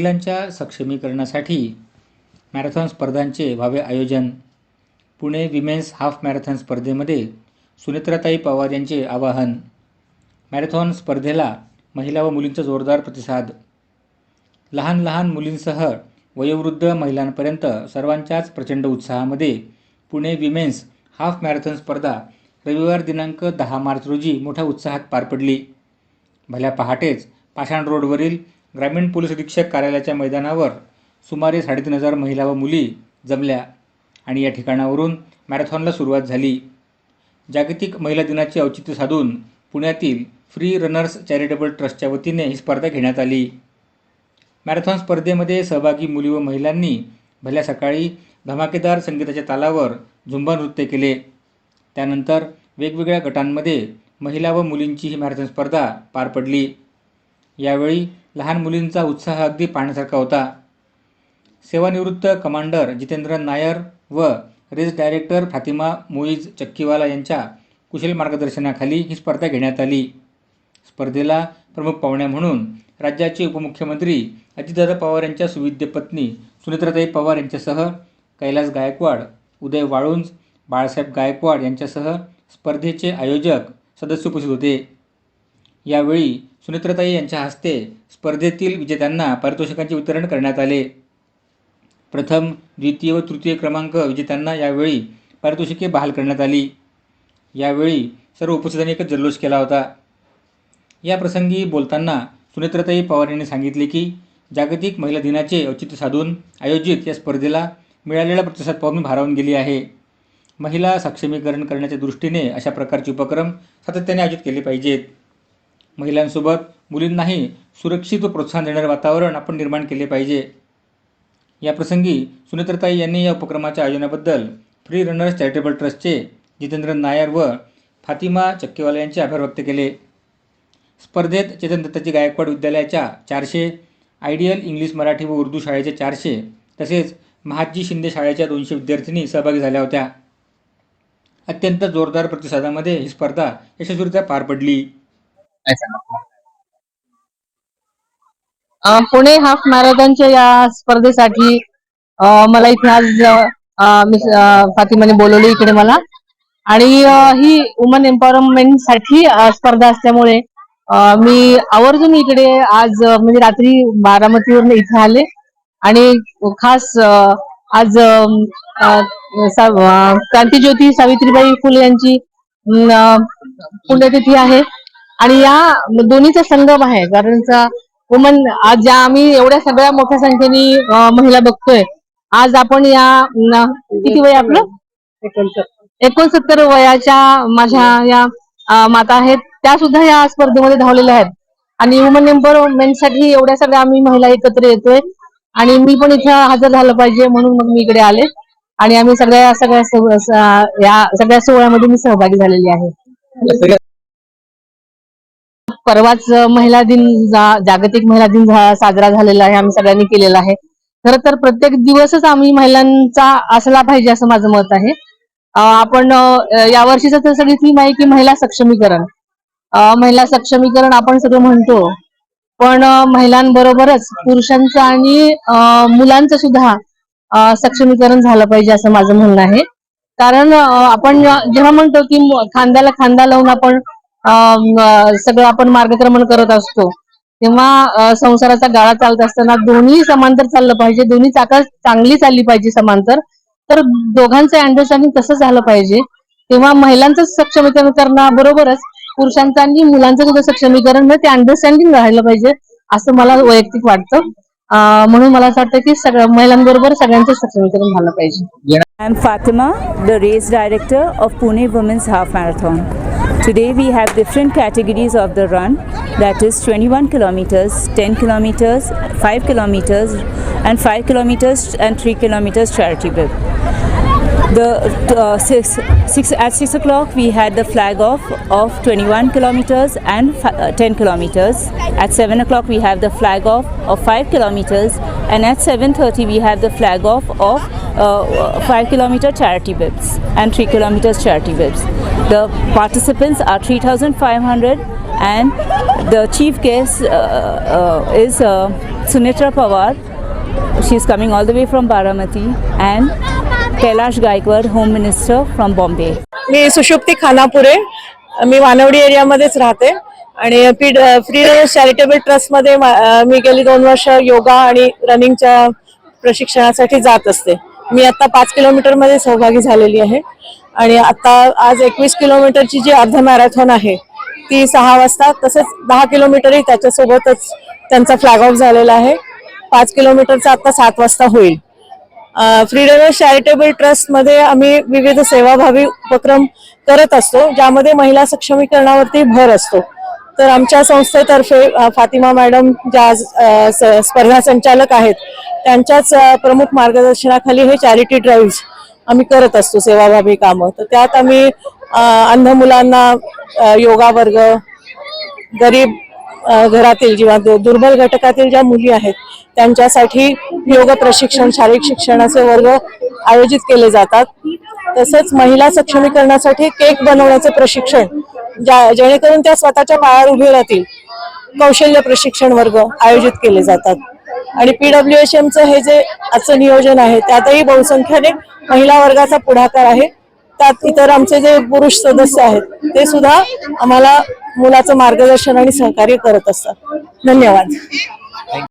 महिलांच्या सक्षमीकरणासाठी मॅरेथॉन स्पर्धांचे व्हावे आयोजन. पुणे विमेन्स हाफ मॅरेथॉन स्पर्धेमध्ये सुनेत्राताई पवार यांचे आवाहन. मॅरेथॉन स्पर्धेला महिला व मुलींचा जोरदार प्रतिसाद. लहान लहान मुलींसह वयोवृद्ध महिलांपर्यंत सर्वांच्याच प्रचंड उत्साहामध्ये पुणे विमेन्स हाफ मॅरेथॉन स्पर्धा रविवार दिनांक दहा मार्च रोजी मोठ्या उत्साहात पार पडली. भल्या पहाटेच पाषाण रोडवरील ग्रामीण पोलीस अधीक्षक कार्यालयाच्या मैदानावर सुमारे साडेतीन हजार महिला व मुली जमल्या आणि या ठिकाणावरून मॅरेथॉनला सुरुवात झाली. जागतिक महिला दिनाचे औचित्य साधून पुण्यातील फ्री रनर्स चॅरिटेबल ट्रस्टच्या वतीने ही स्पर्धा घेण्यात आली. मॅरेथॉन स्पर्धेमध्ये सहभागी मुली व महिलांनी भल्या सकाळी धमाकेदार संगीताच्या तालावर झुंबा नृत्य केले. त्यानंतर वेगवेगळ्या गटांमध्ये महिला व मुलींची ही मॅरेथॉन स्पर्धा पार पडली. यावेळी लहान मुलींचा उत्साह अगदी पाहण्यासारखा होता. सेवानिवृत्त कमांडर जितेंद्र नायर व रेस डायरेक्टर फातिमा मुईज चक्कीवाला यांच्या कुशल मार्गदर्शनाखाली ही स्पर्धा घेण्यात आली. स्पर्धेला प्रमुख पाहुण्या म्हणून राज्याचे उपमुख्यमंत्री अजितदादा पवार यांच्या सुविद्य पत्नी सुनेत्राताई पवार यांच्यासह कैलास गायकवाड उदय वाळुंज बाळासाहेब गायकवाड यांच्यासह स्पर्धेचे आयोजक सदस्य उपस्थित होते. यावेळी सुनेत्रताई यांच्या हस्ते स्पर्धेतील विजेत्यांना पारितोषिकांचे वितरण करण्यात आले. प्रथम द्वितीय व तृतीय क्रमांक विजेत्यांना यावेळी पारितोषिके बहाल करण्यात आली. यावेळी सर्व उपस्थितांनी एकच जल्लोष केला होता. या प्रसंगी बोलताना सुनेत्रताई पवार यांनी सांगितले की जागतिक महिला दिनाचे औचित्य साधून आयोजित या स्पर्धेला मिळालेला प्रतिसाद पाहून मी भारावून गेली आहे. महिला सक्षमीकरण करण्याच्या दृष्टीने अशा प्रकारचे उपक्रम सातत्याने आयोजित केले पाहिजेत. महिलांसोबत मुलींनाही सुरक्षित व प्रोत्साहन देणारे वातावरण आपण निर्माण केले पाहिजे. याप्रसंगी सुनेत्रताई यांनी या उपक्रमाच्या आयोजनाबद्दल फ्री रनर्स चॅरिटेबल ट्रस्टचे जितेंद्र नायर व फातिमा चक्केवाला यांचे आभार व्यक्त केले. स्पर्धेत चेतन दत्ताजी गायकवाड विद्यालयाच्या चारशे आयडियल इंग्लिश मराठी व उर्दू शाळेचे चारशे तसेच महाजी शिंदे शाळेच्या दोनशे विद्यार्थिनी सहभागी झाल्या होत्या. अत्यंत जोरदार प्रतिसादामध्ये ही स्पर्धा यशस्वीरित्या पार पडली. पुणे हाफ मॅरेथॉनच्या या स्पर्धेसाठी मला इथे आज मिस फातिमाने बोलवले इकडे मला. आणि ही वुमन एम्पॉवरमेंटसाठी स्पर्धा असल्यामुळे मी आवर्जून इकडे आज म्हणजे रात्री बारामतीवरून इथे आले. आणि खास आज क्रांतीज्योती सावित्रीबाई फुले यांची पुण्यतिथी आहे. आणि या दोन्हीचा संगम आहे कारण वुमन आज ज्या आम्ही एवढ्या सगळ्या मोठ्या संख्येने महिला बघतोय आज आपण या न, किती वय आपलं? एकोणसत्तर. वयाच्या माझ्या या माता आहेत. त्या सुद्धा या स्पर्धेमध्ये धावलेल्या आहेत. आणि वुमन एम्पॉवरमेंटसाठी एवढ्या सगळ्या आम्ही महिला एकत्र येतोय. आणि मी पण इथं हजर झालं पाहिजे म्हणून मग मी इकडे आले. आणि आम्ही सगळ्या सगळ्या या सगळ्या सोहळ्यामध्ये मी सहभागी झालेली आहे. परवाच महिला दिन जागतिक महिला दिन झा- साजरा झालेला आहे आम्ही सगळ्यांनी केलेला आहे. खर तर प्रत्येक दिवसच आम्ही महिलांचा असला पाहिजे असं माझं मत आहे. आपण यावर्षीच तर सगळी थीम आहे की महिला सक्षमीकरण. महिला सक्षमीकरण आपण सगळं म्हणतो पण महिलांबरोबरच पुरुषांचं आणि मुलांचं सुद्धा सक्षमीकरण झालं पाहिजे असं माझं म्हणणं आहे. कारण आपण जेव्हा म्हणतो की खांद्याला खांदा लावून आपण सगळं आपण मार्गक्रमण करत असतो. तेव्हा संसाराचा गाळा चालत असताना दोन्ही समांतर चाललं पाहिजे दोन्ही चाका चांगली चालली पाहिजे समांतर. तर दोघांचं अंडरस्टँडिंग तसं झालं पाहिजे. तेव्हा महिलांचं सक्षमीकरण करण्याबरोबरच पुरुषांचं आणि मुलांचं सुद्धा सक्षमीकरण ते अंडरस्टँडिंग राहिलं पाहिजे असं मला वैयक्तिक वाटतं. म्हणून मला असं वाटतं की सगळ्या महिलांबरोबर सगळ्यांचं सक्षमीकरण झालं पाहिजे. I am Fatima the race director of Pune women's half marathon Today we have different categories of the run that is 21 kilometers, 10 kilometers, 5 kilometers and 5 kilometers and 3 kilometers charity bib. The uh, six, six at 6 o'clock we had the flag off of 21 kilometers and uh, 10 kilometers. At 7 o'clock we have the flag off of 5 kilometers and at 7.30 we have the flag off of uh, 5 kilometer charity bibs and 3 kilometers charity bibs. The participants are 3,500 and the chief guest uh, uh, is uh, Sunitra Pawar, she's coming all the way from Baramati, and Kailash Gaikwad home minister from Bombay मी सुषुप्ती खानापुरे. मी वानवडी एरियामध्येच राहते. आणि P free charitable ट्रस्टमध्ये मा- मी गेली दोन वर्ष योगा आणि रनिंगच्या प्रशिक्षणासाठी जात असते. मी आता पाच किलोमीटरमध्ये सहभागी झालेली आहे. आणि आता आज एकवीस किलोमीटरची जी अर्ध मॅरेथॉन आहे ती सहा वाजता तसेच दहा किलोमीटरही त्याच्यासोबतच त्यांचा फ्लॅग ऑफ झालेला आहे. पाच किलोमीटरचा आत्ता सात वाजता होईल. फ्रीडम चॅरिटेबल ट्रस्टमध्ये आम्ही विविध सेवाभावी उपक्रम करत असतो ज्यामध्ये महिला सक्षमीकरणावरती भर असतो. तर आमच्या संस्थेतर्फे फातिमा मॅडम ज्या आज, स- स्पर्धा संचालक आहेत त्यांच्याच प्रमुख मार्गदर्शनाखाली हे चॅरिटी ड्राईव्ह आम्ही करत असतो सेवाभावी कामं. तर त्यात आम्ही अंध मुलांना योगा वर्ग गरीब घरातील किंवा दु- दुर्बल घटकातील ज्या मुली आहेत त्यांच्यासाठी योग प्रशिक्षण शारीरिक शिक्षणाचे वर्ग आयोजित केले जातात. तसेच महिला सक्षमीकरणासाठी केक बनवण्याचे प्रशिक्षण ज्या जेणेकरून त्या स्वतःच्या पायावर उभे राहतील कौशल्य प्रशिक्षण वर्ग आयोजित केले जातात. आणि पीडब्ल्यू एच एमचं हे जे आजचं नियोजन आहे त्यातही बहुसंख्याने महिला वर्गाचा पुढाकार आहे. त्यात इतर आमचे जे पुरुष सदस्य आहेत ते सुद्धा आम्हाला मुलाचं मार्गदर्शन आणि सहकार्य करत असतात. धन्यवाद.